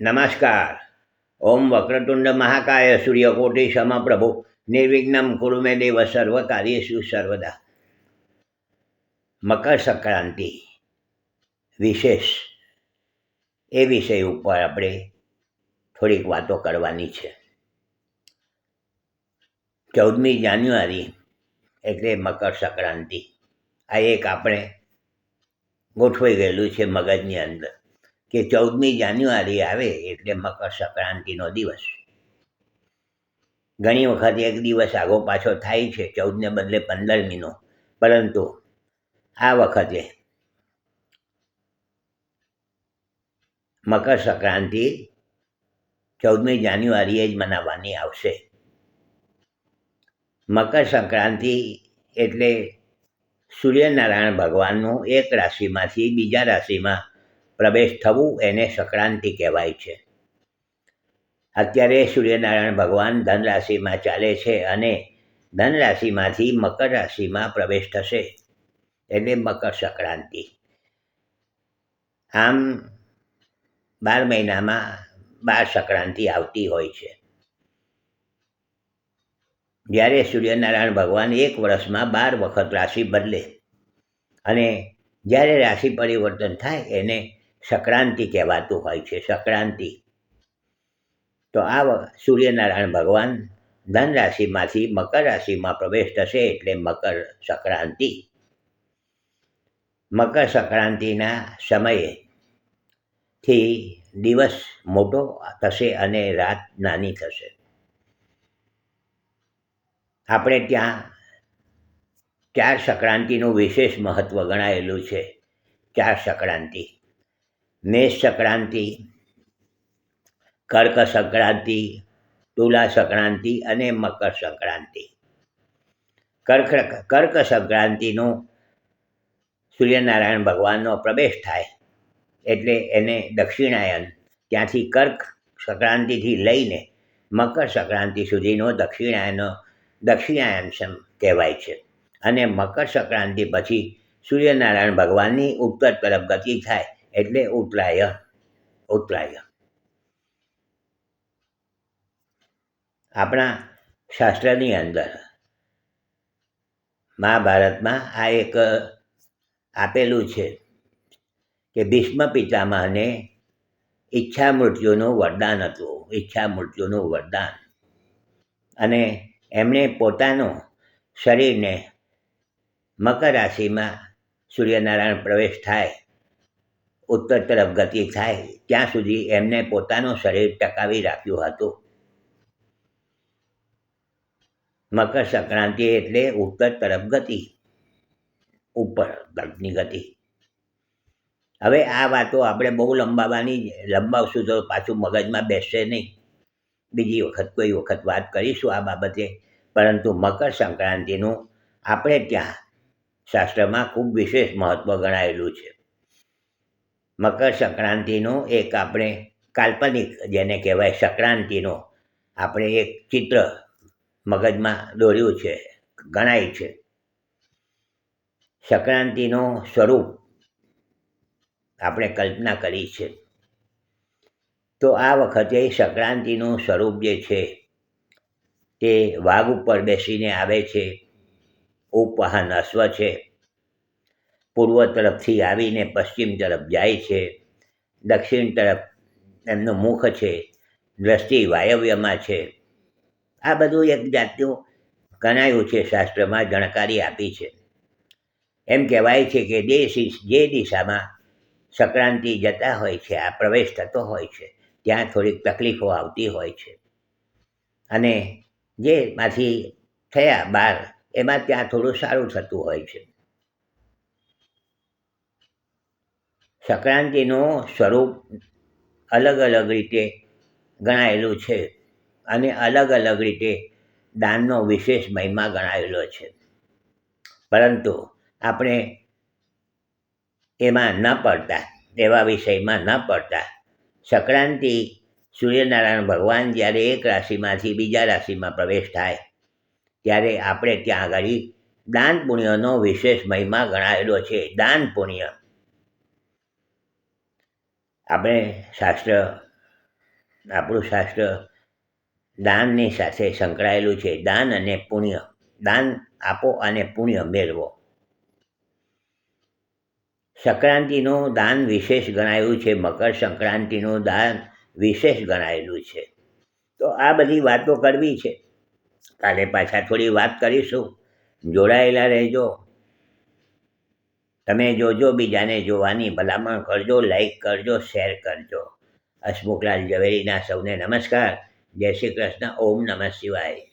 નમસ્કાર. ઓમ વક્રતુંડ મહાકાય સૂર્યકોટી સમપ્રભુ નિર્વિઘ્નમ કુરુમે દેવ સર્વ કાર્યેષુ સર્વદા. મકર સંક્રાંતિ. વિશેષ. એ વિષય ઉપર આપણે થોડીક વાતો કરવાની છે. ચૌદમી જાન્યુઆરી એટલે મકર સંક્રાંતિ. આ એક આપણે ગોઠવાઈ ગયેલું છે મગજની અંદર. કે ચૌદમી જાન્યુઆરી આવે એટલે મકર સંક્રાંતિનો દિવસ. ઘણી વખત એક દિવસ આગો પાછો થાય છે ચૌદને બદલે પંદરમીનો. પરંતુ આ વખતે મકર સંક્રાંતિ ચૌદમી જાન્યુઆરીએ જ મનાવવાની આવશે. મકર સંક્રાંતિ એટલે સૂર્યનારાયણ ભગવાનનું એક રાશિમાંથી બીજા રાશિમાં પ્રવેશ થવું એને સંક્રાંતિ કહેવાય છે. અત્યારે સૂર્યનારાયણ ભગવાન ધન રાશિમાં ચાલે છે અને ધન રાશિમાંથી મકર રાશિમાં પ્રવેશ થશે. એટલે મકર સંક્રાંતિ. આમ બાર મહિનામાં બાર સંક્રાંતિ આવતી હોય છે. જ્યારે સૂર્યનારાયણ ભગવાન એક વર્ષમાં બાર વખત રાશિ બદલે અને જ્યારે રાશિ પરિવર્તન થાય એને સંક્રાંતિ કહેવાતું હોય છે, સંક્રાંતિ. તો આ સૂર્યનારાયણ ભગવાન ધન રાશિમાંથી મકર રાશિમાં પ્રવેશ થશે એટલે મકર સંક્રાંતિ. મકર સંક્રાંતિના સમયે થી દિવસ મોટો થશે અને રાત નાની થશે. આપણે ત્યાં ચાર સંક્રાંતિનું વિશેષ મહત્ત્વ ગણાયેલું છે. ચાર સંક્રાંતિ. મેષ સંક્રાંતિ કર્ક સંક્રાંતિ તુલા સંક્રાંતિ અને મકર સંક્રાંતિ કર્ક કર્ક સંક્રાંતિનો સૂર્યનારાયણ ભગવાનનો પ્રવેશ થાય એટલે એને દક્ષિણાયન, ત્યાંથી કર્ક સંક્રાંતિથી લઈને મકર સંક્રાંતિ સુધીનો દક્ષિણાયનો, દક્ષિણાયન કહેવાય છે. અને મકર સંક્રાંતિ પછી સૂર્યનારાયણ ભગવાનની ઉત્તર તરફ ગતિ થાય એટલે ઉત્તરાયણ ઉત્તરાયણ આપણા શાસ્ત્રની અંદર મહાભારતમાં આ એક આપેલું છે કે ભીષ્મ પિતામહને ઈચ્છા મૃત્યુનું વરદાન હતું ઈચ્છા મૃત્યુનું વરદાન. અને એમણે પોતાનું શરીરને મકર રાશિમાં સૂર્યનારાયણ પ્રવેશ થાય ઉત્તર તરફ ગતિ થાય, ત્યાં સુધી એમને પોતાનું શરીર ટકાવી રાખ્યું હતું. મકર સંક્રાંતિ એટલે ઉત્તર તરફ ગતિ, ઉપર તરફની ગતિ. હવે આ વાતો આપણે બહુ લંબાવવાની લંબાવશું તો પાછું મગજમાં બેસશે નહીં. બીજી વખત કોઈ વખત વાત કરીશું આ બાબતે, પરંતુ મકર સંક્રાંતિનું આપણે ત્યાં શાસ્ત્રમાં ખૂબ વિશેષ મહત્ત્વ ગણાયેલું છે. મકર સંક્રાંતિનું એક આપણે કાલ્પનિક જેને કહેવાય સંક્રાંતિનો આપણે એક ચિત્ર મગજમાં દોર્યું છે, ગણાય છે. સંક્રાંતિનો સ્વરૂપ આપણે કલ્પના કરી છે. તો આ વખતે સંક્રાંતિનું સ્વરૂપ જે છે, તે વાઘ ઉપર બેસીને આવે છે, ઉપવાહન અશ્વ છે. પૂર્વ તરફથી આવીને પશ્ચિમ તરફ જાય છે, દક્ષિણ તરફ એમનું મુખ છે, દ્રષ્ટિ વાયવ્યમાં છે. આ બધું એક જાતનું ગણાયું છે શાસ્ત્રમાં જાણકારી આપી છે. એમ કહેવાય છે કે દેશ જે દિશામાં સંક્રાંતિ જતા હોય છે, આ પ્રવેશ થતો હોય છે, ત્યાં થોડીક તકલીફો આવતી હોય છે. અને જે માંથી થયા બાર, એમાં ત્યાં થોડું સારું થતું હોય છે. સંક્રાંતિનું સ્વરૂપ અલગ અલગ રીતે ગણાયેલું છે અને અલગ અલગ રીતે દાનનો વિશેષ મહિમા ગણાયેલો છે. પરંતુ આપણે એમાં ન પડતા, એવા વિષયમાં ન પડતા, સંક્રાંતિ સૂર્યનારાયણ ભગવાન જ્યારે એક રાશિમાંથી બીજા રાશિમાં પ્રવેશ થાય, ત્યારે આપણે ત્યાં આગળ દાન પુણ્યનો વિશેષ મહિમા ગણાયેલો છે. દાન પુણ્ય આપણે શાસ્ત્ર, આપણું શાસ્ત્ર દાનની સાથે સંકળાયેલું છે. દાન અને પુણ્ય. દાન આપો અને પુણ્ય મેળવો. સંક્રાંતિનું દાન વિશેષ ગણાયું છે. મકર સંક્રાંતિનું દાન વિશેષ ગણાયેલું છે. તો આ બધી વાતો કરવી છે. કાલે પાછા થોડી વાત કરીશું. જોડાયેલા રહેજો. તમે જોજો બીજાને જોવાની ભલામણ કરજો લાઈક કરજો શેર કરજો. હસમુખલાલ ઝવેરીના સૌને નમસ્કાર. જય શ્રી કૃષ્ણ. ઓમ નમઃ શિવાય.